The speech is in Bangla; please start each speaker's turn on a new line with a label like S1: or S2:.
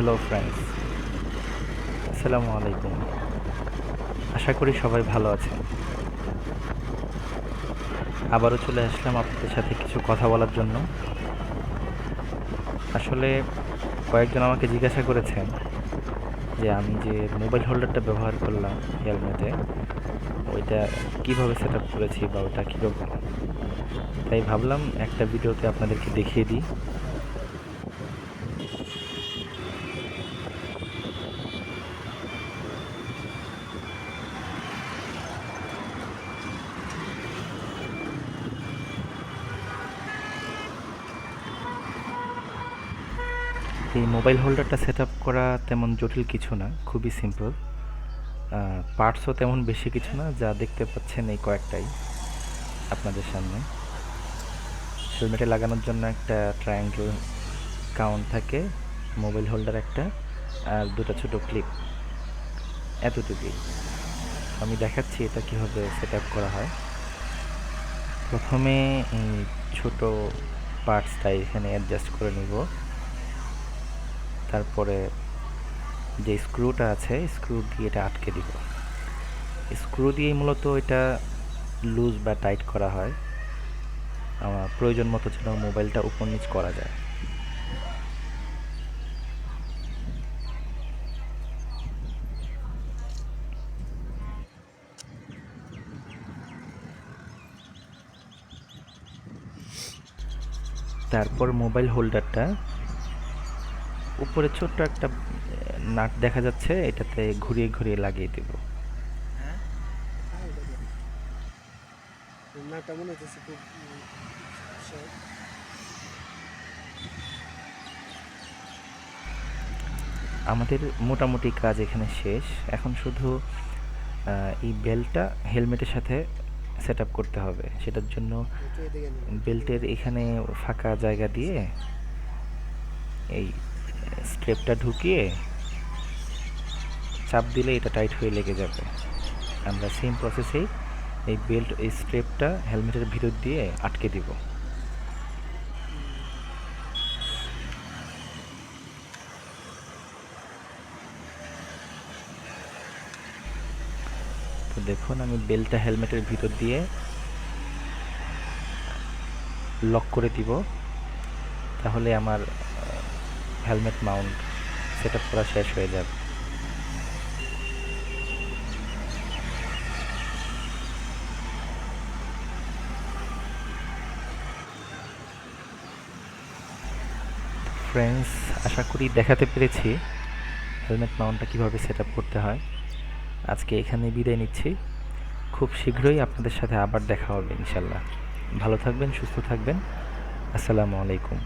S1: হ্যালো ফ্রেন্ডস আসসালামু আলাইকুম আশা করি সবাই ভালো আছেন। আবারও চলে আসলাম আপনাদের সাথে কিছু কথা বলার জন্য। আসলে কয়েকজন আমাকে জিজ্ঞাসা করেছেন যে আমি যে মোবাইল হোল্ডারটা ব্যবহার করলাম হেলমেটে, ওইটা কীভাবে সেট আপ করেছি বা ওটা কীভাবে তাই ভাবলাম একটা ভিডিওতে আপনাদেরকে দেখিয়ে দিই। এই মোবাইল হোল্ডারটা সেট করা তেমন জটিল কিছু না, খুবই সিম্পল। পার্টসও তেমন বেশি কিছু না, যা দেখতে পাচ্ছেন এই কয়েকটাই আপনাদের সামনে। হেলমেটে লাগানোর জন্য একটা ট্রায়াঙ্গেল কাউন্ট থাকে, মোবাইল হোল্ডার একটা আর দুটো ছোট ক্লিপ এতটুকুই। আমি দেখাচ্ছি এটা কীভাবে সেট করা হয়। প্রথমে ছোট পার্টসটা এখানে অ্যাডজাস্ট করে নিব। তারপরে যে স্ক্রুটা আছে স্ক্রু দিয়ে এটা আটকে দিব। স্ক্রু দিয়ে মূলত এটা লুজ বা টাইট করা হয়। আমার প্রয়োজন মতো যেন মোবাইলটা উপর নিচ করা যায়। তারপর মোবাইল হোল্ডারটা উপরে ছোট্ট একটা নাট দেখা যাচ্ছে এটাতে ঘুরিয়ে ঘুরিয়ে লাগিয়ে দেব
S2: সহজ।
S1: আমাদের মোটামুটি কাজ এখানে শেষ এখন শুধু এই বেল্টটা হেলমেটের সাথে সেট আপ করতে হবে সেটার জন্য। বেল্টের এখানে ফাঁকা জায়গা দিয়ে এই স্ট্রেপটা ঢুকিয়ে চাপ দিলে এটা টাইট হয়ে লেগে যাবে। আমরা সেম প্রসেসেই এই বেল্ট এই স্ট্রেপটা হেলমেটের ভিতর দিয়ে আটকে দিব। তো দেখুন, আমি বেল্টটা হেলমেটের ভিতর দিয়ে লক করে দিব। তাহলে আমার হেলমেট মাউন্ট সেট আপ করা শেষ হয়ে যাবে। ফ্রেন্ডস আশা করি দেখাতে পেরেছি হেলমেট মাউন্টটা কীভাবে সেট আপ করতে হয়। আজকে এখানে বিদায় নিচ্ছি। খুব শীঘ্রই আপনাদের সাথে আবার দেখা হবে ইনশাল্লাহ ভালো থাকবেন, সুস্থ থাকবেন। আসসালামু আলাইকুম।